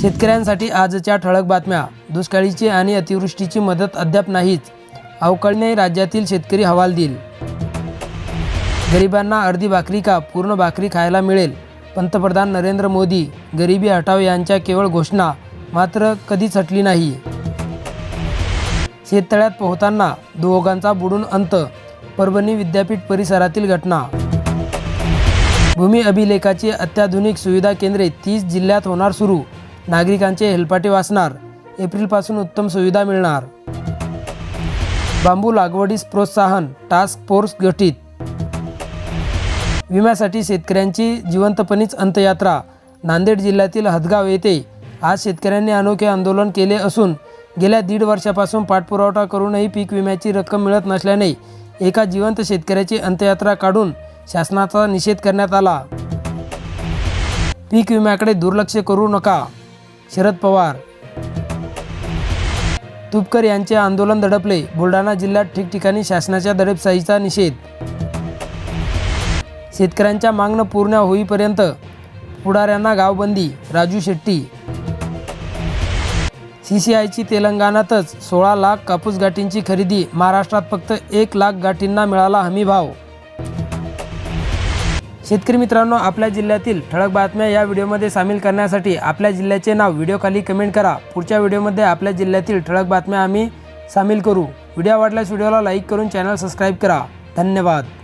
शेतकऱ्यांसाठी आजच्या ठळक बातम्या. दुष्काळीची आणि अतिवृष्टीची मदत अद्याप नाहीच. अवकाळीने राज्यातील शेतकरी हवालदिल गरिबांना अर्धी भाकरी का पूर्ण भाकरी खायला मिळेल? पंतप्रधान नरेंद्र मोदी गरिबी हटाव यांच्या केवळ घोषणा मात्र कधीच हटली नाही. शेततळ्यात पोहताना दोघांचा बुडून अंत परभणी विद्यापीठ परिसरातील घटना. भूमी अभिलेखाची अत्याधुनिक सुविधा केंद्रे तीस जिल्ह्यात होणार सुरू. नागरिकांचे हेलपाटे वाचणार एप्रिलपासून उत्तम सुविधा मिळणार. बांबू लागवडीस प्रोत्साहन टास्क फोर्स गठीत. विम्यासाठी शेतकऱ्यांची जिवंतपणीच अंतयात्रा नांदेड जिल्ह्यातील हदगाव येथे आज शेतकऱ्यांनी अनोखे आंदोलन केले असून गेल्या दीड वर्षापासून पाठपुरावठा करूनही पीक विम्याची रक्कम मिळत नसल्याने एका जिवंत शेतकऱ्याची अंत्ययात्रा काढून शासनाचा निषेध करण्यात आला. पीक विम्याकडे दुर्लक्ष करू नका. शरद पवार. तुपकर यांचे आंदोलन दडपले. बुलढाणा जिल्ह्यात ठिकठिकाणी शासनाच्या दडपशाहीचा निषेध. शेतकऱ्यांच्या मागणं पूर्ण होईपर्यंत पुढाऱ्यांना गावबंदी. राजू शेट्टी. सी सी आयची तेलंगणातच सोळा लाख कापूस गाठींची खरेदी. महाराष्ट्रात फक्त एक लाख गाठींना मिळाला हमीभाव. शेतकरी मित्रांनो आपल्या जिल्ह्यातील ठळक बातम्या या व्हिडिओमध्ये सामील करण्यासाठी आपल्या जिल्ह्याचे नाव व्हिडिओखाली कमेंट करा. पुढच्या व्हिडिओमध्ये आपल्या जिल्ह्यातील ठळक बातम्या आम्ही सामील करू. व्हिडिओ आवडल्यास व्हिडिओला लाईक करून चॅनल सबस्क्राईब करा. धन्यवाद.